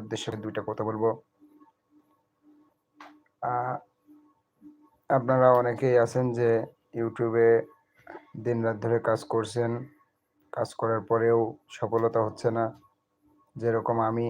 উদ্দেশ্যে দুইটা কথা বলব। আপনারা অনেকেই আছেন যে ইউটিউবে দিন রাত ধরে কাজ করছেন, কাজ করার পরেও সফলতা হচ্ছে না। যেরকম আমি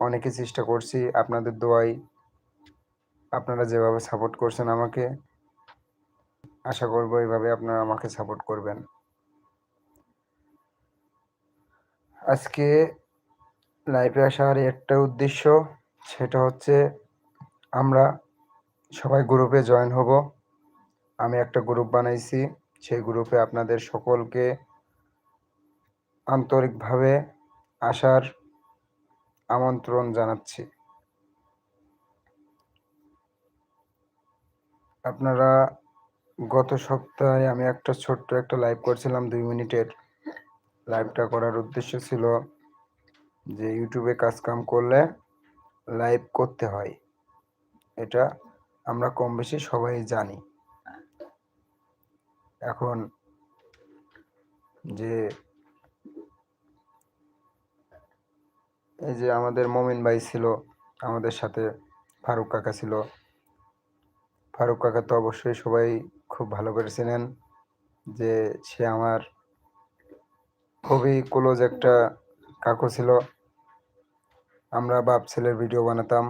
অনেকে চেষ্টা করছি আপনাদের দোয়াই আপনারা যেভাবে সাপোর্ট করছেন আমাকে, আশা করব এইভাবে আপনারা আমাকে সাপোর্ট করবেন। আজকে লাইভে আসার একটা উদ্দেশ্য, সেটা হচ্ছে আমরা সবাই গ্রুপে জয়েন হব। আমি একটা গ্রুপ বানাইছি, সেই গ্রুপে আপনাদের সকলকে আন্তরিকভাবে আসার আমন্ত্রণ জানাচ্ছি। আপনারা গত সপ্তাহে আমি একটা ছোট্ট একটা লাইভ করছিলাম দুই মিনিটের। লাইভটা করার উদ্দেশ্য ছিল যে ইউটিউবে কাজ কাম করলে লাইভ করতে হয়। এটা আমরা কম বেশি সবাই জানি। এখন যে এই যে আমাদের মমিন ভাই ছিল, আমাদের সাথে ফারুক কাকা ছিল। ফারুক কাকা তো অবশ্যই সবাই খুব ভালো করে চেনেন যে সে আমার খুবই ক্লোজ একটা কাকু ছিল। আমরা বাপ ছেলের ভিডিও বানাতাম।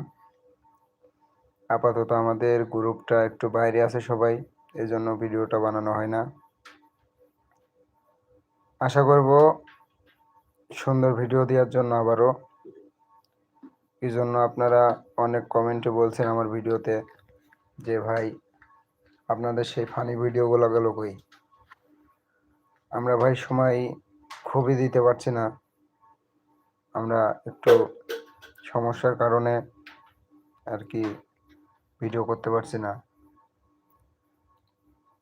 আপাতত আমাদের গ্রুপটা একটু বাইরে আছে সবাই এই জন্য ভিডিওটা বানানো হয় না। আশা করব সুন্দর ভিডিও দেওয়ার জন্য আবারও। এই জন্য আপনারা অনেক কমেন্টে বলছেন আমার ভিডিওতে যে, ভাই, আপনাদের সেই ফানি ভিডিওগুলো গেল কই? আমরা ভাই সময় খুবই দিতে পারছি না। আমরা একটু সমস্যার কারণে আর কি ভিডিও করতে পারছি না।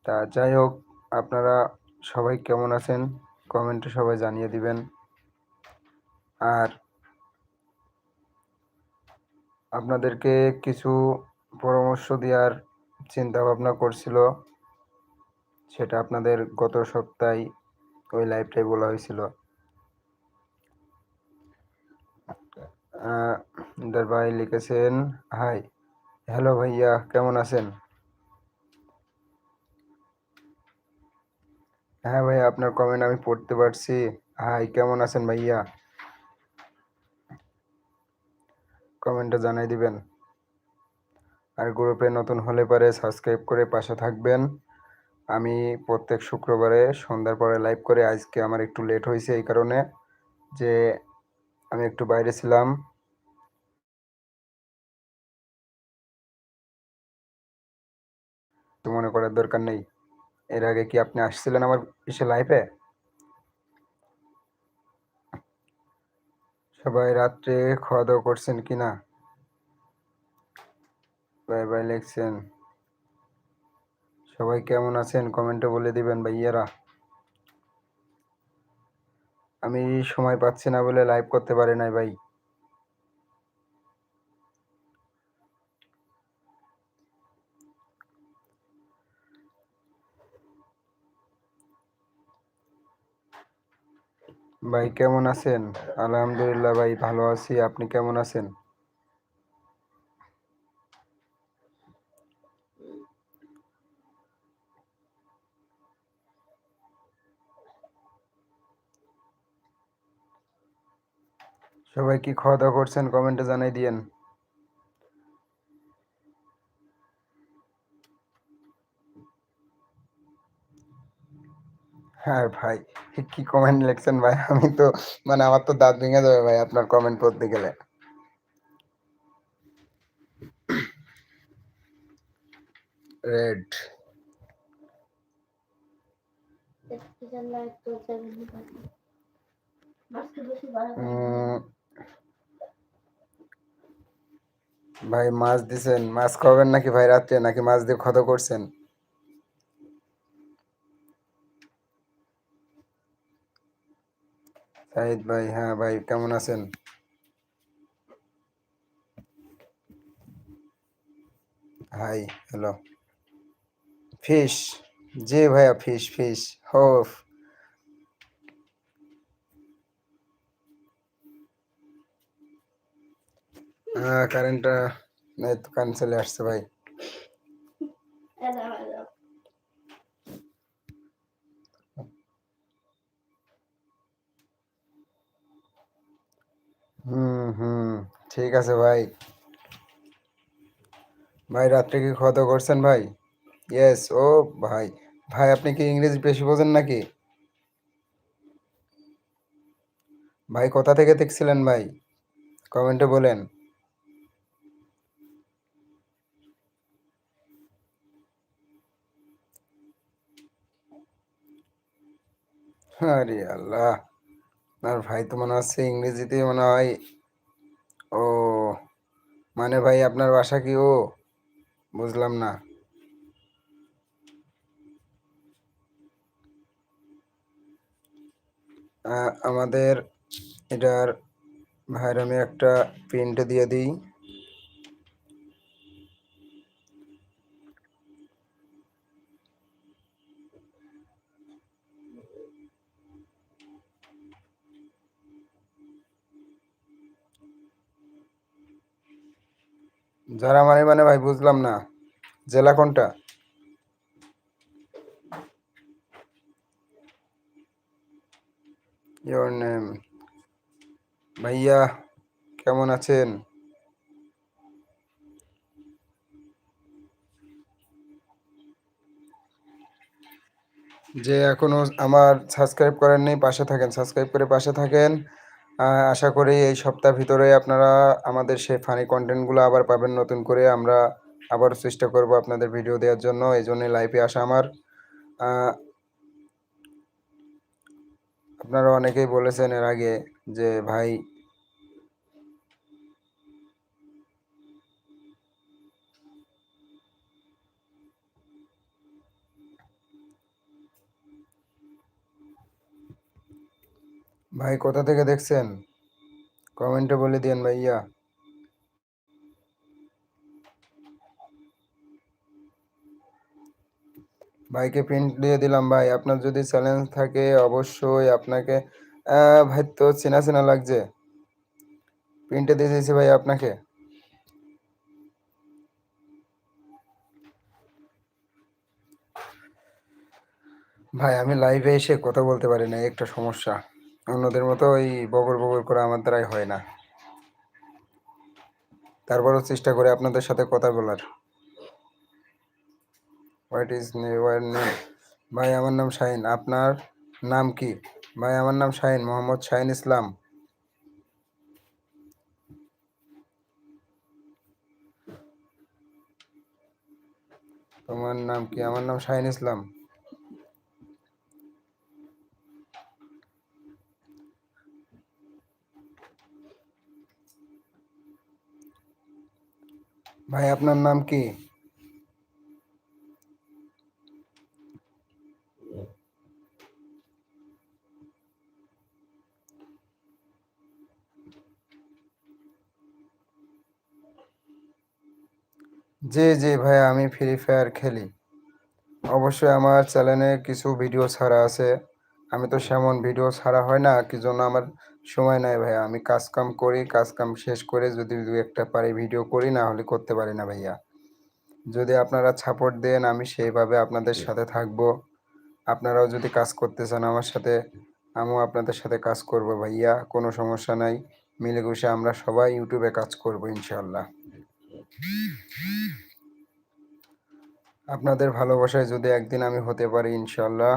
তা যাই হোক, আপনারা সবাই কেমন আছেন? কমেন্টে সবাই জানিয়ে দিবেন। আর আপনাদেরকে কিছু পরামর্শ দেওয়ার চিন্তা ভাবনা করছিল। সেটা আপনাদের গত সপ্তাহে ওই লাইভটাই বলা হয়েছিল। ভাই লিখেছেন, হাই, হ্যালো ভাইয়া, কেমন আছেন? হ্যাঁ ভাইয়া, আপনার কমেন্ট আমি পড়তে পারছি। হাই, কেমন আছেন ভাইয়া? কমেন্টে জানাই দিবেন। আর গ্রুপে নতুন হলে পরে সাবস্ক্রাইব করে পাশে থাকবেন। আমি প্রত্যেক শুক্রবারে সন্ধ্যার পরে লাইভ করে, আজকে আমার একটু লেট হয়েছে এই কারণে, যে আমি একটু বাইরে ছিলাম। মনে করার দরকার নেই। এর আগে কি আপনি আসছিলেন আমার ইসে লাইফে সবাই রাত্রে খাওয়া দাওয়া করছেন কি না? বাই বাই লিখছেন। সবাই কেমন আছেন? কমেন্টে বলে দিবেন ভাইয়ারা। আমি সময় পাচ্ছি না বলে লাইভ করতে পারি নাই ভাই। ভাই কেমন আছেন? আলহামদুলিল্লাহ ভাই ভালো আছি। আপনি কেমন আছেন? সবাই কি খাওয়া দাওয়া করছেন কমেন্টে জানাই দিয়েন। হ্যাঁ ভাই কি কমেন্ট লিখছেন ভাই? আমি তো মানে আমার তো দাঁত ভেঙে যাবে ভাই আপনার কমেন্ট পড়তে গেলে। রেড ভাই, মাছ দিছেন। মাছ খাবেন নাকি ভাই রাত্রে? নাকি মাছ দিয়ে ক্ষত করছেন? সাহিদ ভাই হ্যাঁ ভাই, কেমন আছেন? High, hello. ফিশ, জি ভাইয়া, ফিশ ফিশ, হোফ। হ্যাঁ কারেন্টটা কারেন্ট চলে আসছে ভাই। হুম হুম, ঠিক আছে ভাই। ভাই, রাত্রে কি খাওয়া দাওয়া করছেন ভাই? ইয়েস ও ভাই। ভাই, আপনি কি ইংরেজি বেশি বোঝেন নাকি? ভাই, কোথা থেকে দেখছিলেন ভাই? কমেন্টে বলেন। আরে আল্লাহ, আর ভাই তো মনে হচ্ছে ইংরেজিতে মনে হয়। ও মানে ভাই আপনার বাসা কি ও? বুঝলাম না। আমাদের এটার ভাইয়ের আমি একটা প্রিন্ট দিয়ে দিই। যারা মানে মানে ভাই বুঝলাম না। জেলা কোনটা? ইয়োর নেম ভাইয়া, কেমন আছেন? যে এখনও আমার সাবস্ক্রাইব করেননি, পাশে থাকেন। সাবস্ক্রাইব করে পাশে থাকেন। আশা করি এই সপ্তাহ ভিতরে আপনারা আমাদের সেই ফানি কন্টেন্টগুলো আবার পাবেন নতুন করে। আমরা আবার চেষ্টা করব আপনাদের ভিডিও দেওয়ার জন্য। এই জন্যে লাইভে আসা আমার। আপনারা অনেকেই বলেছেন এর আগে যে, ভাই ভাই, কোথা থেকে দেখছেন? কমেন্টে বলে দিন ভাইয়া। ভাইকে প্রিন্ট দিয়ে দিলাম ভাই, আপনার যদি চ্যালেঞ্জ থাকে অবশ্যই আপনাকে ভাই তো চেনা চেনা লাগছে। প্রিন্টে দিয়ে দিয়েছি ভাই আপনাকে। ভাই, আমি লাইভে এসে কথা বলতে পারি না একটা সমস্যা। অন্যদের মতো ওই বগর বগর করে আমার দ্বারাই হয় না। তারপরও চেষ্টা করে আপনাদের সাথে কথা বলার। হোয়াট ইজ নেওয়ার নেম ভাই, আমার নাম শাহিন। আপনার নাম কি? ভাই, আমার নাম শাহিন মোহাম্মদ শাহিন ইসলাম। তোমার নাম কি? আমার নাম শাহিন ইসলাম। ভাই আপনার নাম কি জি জি ভাই আমি ফ্রি ফায়ার খেলি অবশ্যই আমার চ্যানেলে কিছু ভিডিও ছাড়া আছে আমি তো সেমন ভিডিও ছাড়া হয় না, কি জন্য আমার সময় নাই ভাইয়া? আমি কাজ কাম করি কাজ কাম শেষ করে যদি দু একটা পারি ভিডিও করি, না হলে করতে পারি না ভাইয়া। যদি আপনারা সাপোর্ট দেন, আমি সেইভাবে আপনাদের সাথে থাকব। আপনারাও যদি কাজ করতে চান আমার সাথে, আমিও আপনাদের সাথে কাজ করব ভাইয়া, কোনো সমস্যা নাই। মিলে গুষে আমরা সবাই ইউটিউবে কাজ করব ইনশাল্লাহ আপনাদের ভালোবাসায় যদি একদিন আমি হতে পারি ইনশাল্লাহ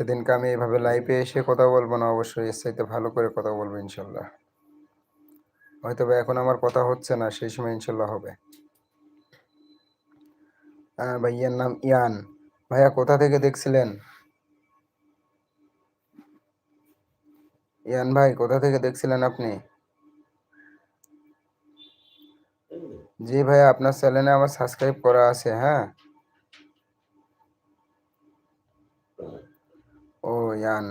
সেদিনকে আমি এইভাবে লাইভে এসে কথা বলব না, অবশ্যই এর চাইতে ভালো করে কথা বলব ইনশাল্লাহ। হয়তো এখন আমার কথা হচ্ছে না, সেই সময় ইনশাল্লাহ হবে। ভাইয়ার নাম ইয়ান। ভাইয়া, কোথা থেকে দেখছিলেন? ইয়ান ভাই, কোথা থেকে দেখছিলেন আপনি? জি ভাইয়া, আপনার চ্যানেলে আমার সাবস্ক্রাইব করা আছে হ্যাঁ? Oo, yan.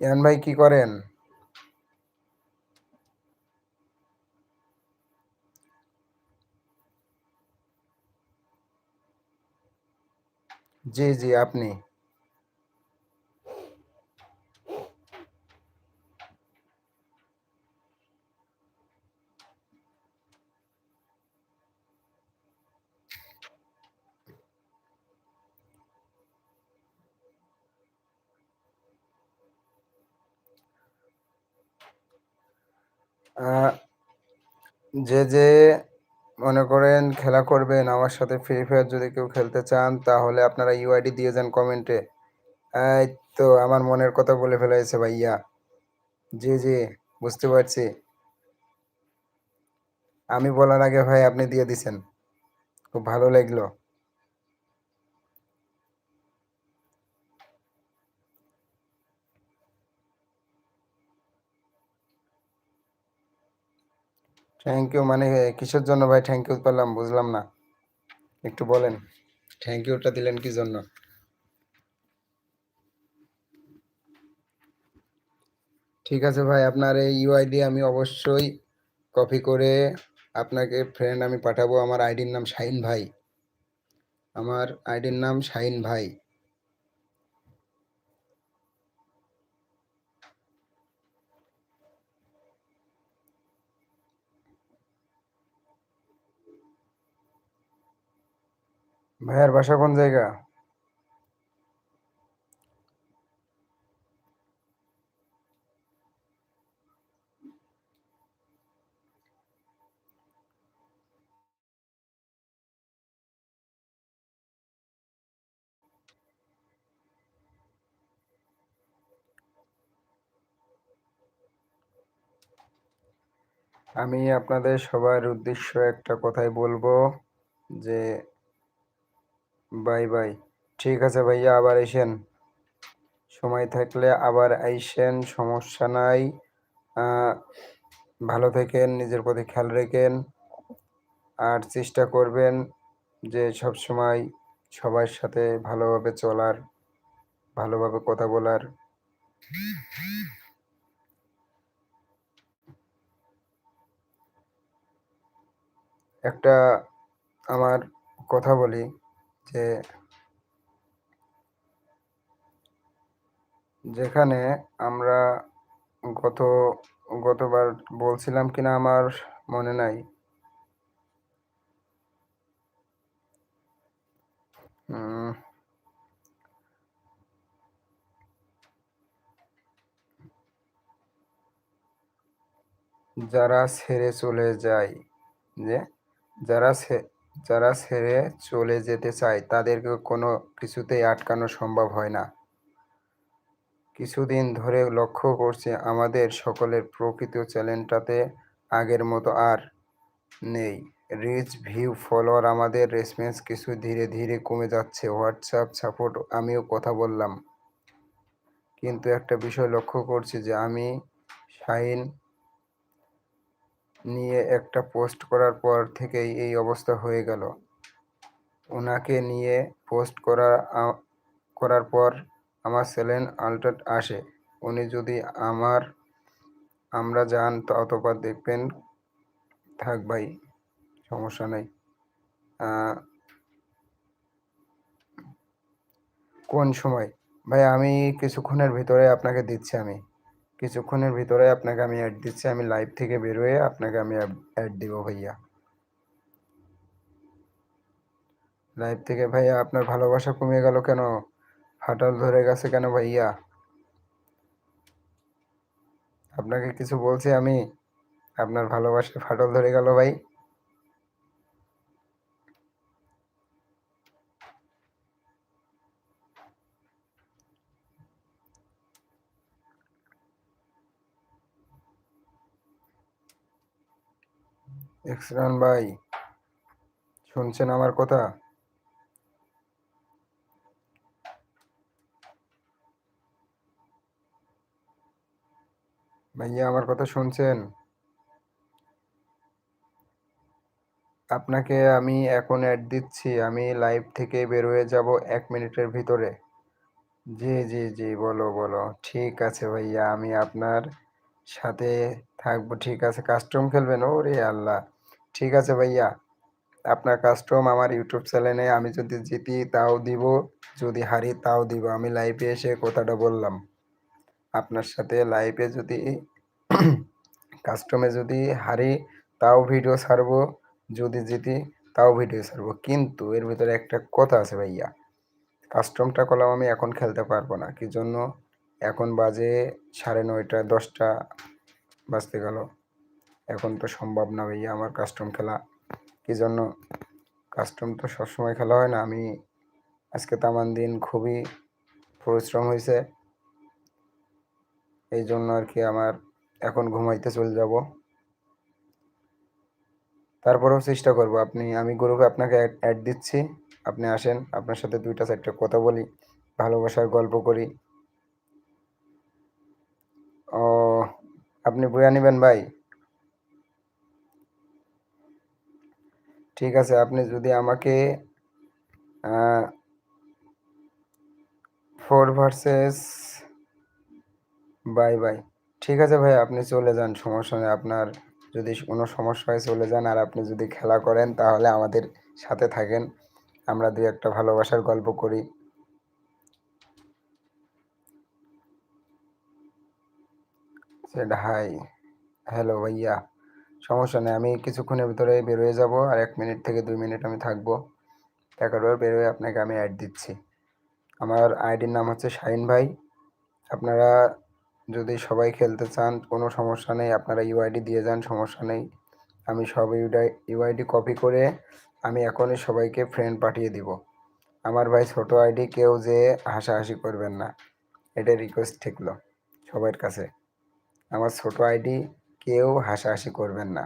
ইয়ান ভাই কি করেন জি জি আপনি যে যে মনে করেন খেলা করবেন, আমার সাথে ফ্রি ফায়ার যদি কেউ খেলতে চান, তাহলে আপনারা ইউআইডি দিয়ে যান কমেন্টে এই তো আমার মনের কথা বলে ফেলেছে ভাইয়া। জি জি, বুঝতে পারছি। আমি বলার আগে ভাই আপনি দিয়ে দিছেন। খুব ভালো লাগল। থ্যাংক ইউ মানে কিসের জন্য ভাই থ্যাংক ইউ পেলাম বুঝলাম না। একটু বলেন। থ্যাংক ইউটা দিলেন কি জন্য? ঠিক আছে ভাই, আপনার এই ইউআইডি আমি অবশ্যই কপি করে আপনাকে ফ্রেন্ড আমি পাঠাবো। আমার আইডির নাম শাহিন ভাই। আমার আইডির নাম শাহিন ভাই। ভাইয়ার বাসা কোন জায়গা? আমি আপনাদের সবার উদ্দেশ্য একটা কথাই বলব যে বাই বাই। ঠিক আছে ভাইয়া, আবার এসেন সময় থাকলে আবার আইসেন সমস্যা নাই। ভালো থাকেন, নিজের প্রতি খেয়াল রেখেন। আর চেষ্টা করবেন যে সব সময় সবার সাথে ভালোভাবে চলার, ভালোভাবে কথা বলার। একটা আমার কথা বলি। যে যেখানে আমরা গত, গতবার বলছিলাম কিনা আমার মনে নাই। যারা ছেড়ে চলে যায়, যে যারা যারা ছেড়ে চলে যেতে চায় তাদেরকে কোনো কিছুতেই আটকানো সম্ভব হয় না। কিছুদিন ধরে লক্ষ্য করছি আমাদের সকলের প্রকৃত চ্যানেলটাতে আগের মতো আর নেই। রিচ ভিউ ফলোয়ার আমাদের রেসপন্স কিছু ধীরে ধীরে কমে যাচ্ছে। হোয়াটসঅ্যাপ সাপোর্ট, আমিও কথা বললাম। কিন্তু একটা বিষয় লক্ষ্য করছি যে আমি শাইন নিয়ে একটা পোস্ট করার পর থেকেই এই অবস্থা হয়ে গেল। ওনাকে নিয়ে পোস্ট করা করার পর আমার চ্যানেল আলটাট আসে। উনি যদি আমার, আমরা যান অতপর দেখবেন, থাক ভাই, সমস্যা নেই। কোন সময়? ভাই আমি কিছুক্ষণের ভিতরে আপনাকে দিচ্ছি আমি। কিছুক্ষণের ভিতরে আপনাকে আমি অ্যাড দিচ্ছি, আমি লাইভ থেকে বেরোয় আপনাকে আমি অ্যাড দিব ভাইয়া। লাইভ থেকে ভাইয়া, আপনার ভালোবাসা কমে গেল কেন? ফাটল ধরে গেছে কেন ভাইয়া? আপনাকে কিছু বলছি আমি? আপনার ভালোবাসা ফাটল ধরে গেল ভাই। এক্সরান ভাই, শুনছেন আমার কথা? ভাইয়া আমার কথা শুনছেন? আপনাকে আমি এখন অ্যাড দিচ্ছি, আমি লাইভ থেকে বের হয়ে যাব এক মিনিটের ভিতরে। জি জি জি, বলো বলো। ঠিক আছে ভাইয়া, আমি আপনার সাথে থাকব, ঠিক আছে। কাস্টম খেলবেন? ওরে আল্লাহ। ঠিক আছে ভাইয়া। আপনার কাস্টম আমার ইউটিউব চ্যানেলে আমি যদি জিতি তাও দিব, যদি হারি তাও দিব। আমি লাইভে এসে কথাটা বললাম। আপনার সাথে লাইভে যদি কাস্টমে যদি হারি তাও ভিডিও ছাড়বো, যদি জিতি তাও ভিডিও ছাড়বো। কিন্তু এর ভিতরে একটা কথা আছে ভাইয়া। কাস্টমটা করলাম আমি, এখন খেলতে পারব না। কি জন্য? এখন বাজে সাড়ে নয়টা, দশটা বাজতে গেল। এখন তো সম্ভব না ভাইয়া আমার কাস্টম খেলা। কি জন্য? কাস্টম তো সবসময় খেলা হয় না। আমি আজকে তামান দিন খুবই পরিশ্রম হয়েছে এই জন্য আর কি আমার এখন ঘুমাইতে চলে যাব। তারপরেও চেষ্টা করব। আপনি, আমি গ্রুপে আপনাকে অ্যাড দিচ্ছি। আপনি আসেন, আপনার সাথে দুইটা চারটে কথা বলি, ভালোবাসার গল্প করি। ও, আপনি বইয়া নেবেন ভাই? ঠিক আছে, আপনি যদি আমাকে ফোর ভার্সেস বাই বাই ঠিক আছে ভাই, আপনি চলে যান, সমস্যা নেই, আপনার যদি কোনো সমস্যা হয় চলে যান, আর আপনি যদি খেলা করেন, তাহলে আমাদের সাথে থাকেন। আমরা দুই একটা ভালোবাসার গল্প করি। সেটা হাই হ্যালো ভাইয়া। সমস্যা নেই। আমি কিছুক্ষণের ভিতরে বেরোয় যাব আর এক মিনিট থেকে দুই মিনিট আমি থাকব। এগারোবার বেরোয় আপনাকে আমি অ্যাড দিচ্ছি। আমার আইডির নাম হচ্ছে শাহিন ভাই। আপনারা যদি সবাই খেলতে চান, কোনো সমস্যা নেই। আপনারা ইউআইডি দিয়ে যান, সমস্যা নেই। আমি সব ইউআইডি কপি করে আমি এখনই সবাইকে ফ্রেন্ড পাঠিয়ে দিব। আমার ভাই ছোট আইডি কেউ যে হাসাহাসি করবেন না। এটা রিকোয়েস্ট ঠিকলো সবার কাছে। আমার ছোট আইডি কেউ হাসাহাসি করবেন না।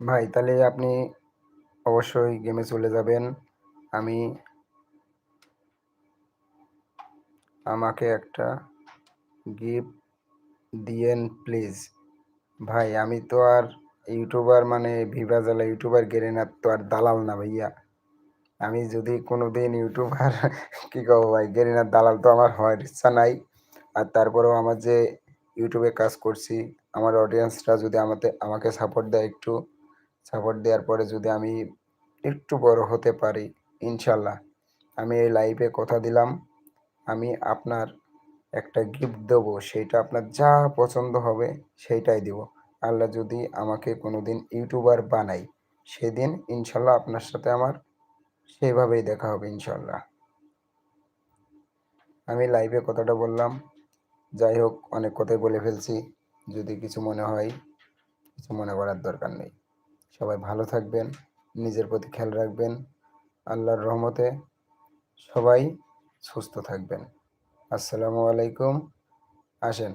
ভাই, তাহলে আপনি অবশ্যই গেমে চলে যাবেন। আমি আমাকে একটা গিফট দিয়েন প্লিজ ভাই, আমি তো আর ইউটিউবার মানে ভিভা জ্বালা ইউটিউবার গেরেনার তো আর দালাল না ভাইয়া। আমি যদি কোনো দিন ইউটিউবার, কী কব ভাই গেরিনার দালাল তো আমার হওয়ার ইচ্ছা নাই। আর তারপরেও আমার যে ইউটিউবে কাজ করছি, আমার অডিয়েন্সরা যদি আমাকে আমাকে সাপোর্ট দেয় একটু সাপোর্ট দেওয়ার পরে যদি আমি একটু বড় হতে পারি, ইনশাল্লাহ। আমি এই লাইভে কথা দিলাম। আমি আপনার একটা গিফট দেবো, সেইটা আপনার যা পছন্দ হবে সেইটাই দিব। আল্লাহ যদি আমাকে কোনো দিন ইউটিউবার বানাই সেদিন ইনশাল্লাহ আপনার সাথে আমার সেইভাবেই দেখা হবে ইনশাল্লাহ। আমি লাইভে কথাটা বললাম, যাই হোক অনেক কথাই বলে ফেলছি, যদি কিছু মনে হয়, কিছু মনে করার দরকার নেই। সবাই ভালো থাকবেন, নিজের প্রতি খেয়াল রাখবেন, আল্লাহর রহমতে সবাই সুস্থ থাকবেন। আসসালামু আলাইকুম। আসেন।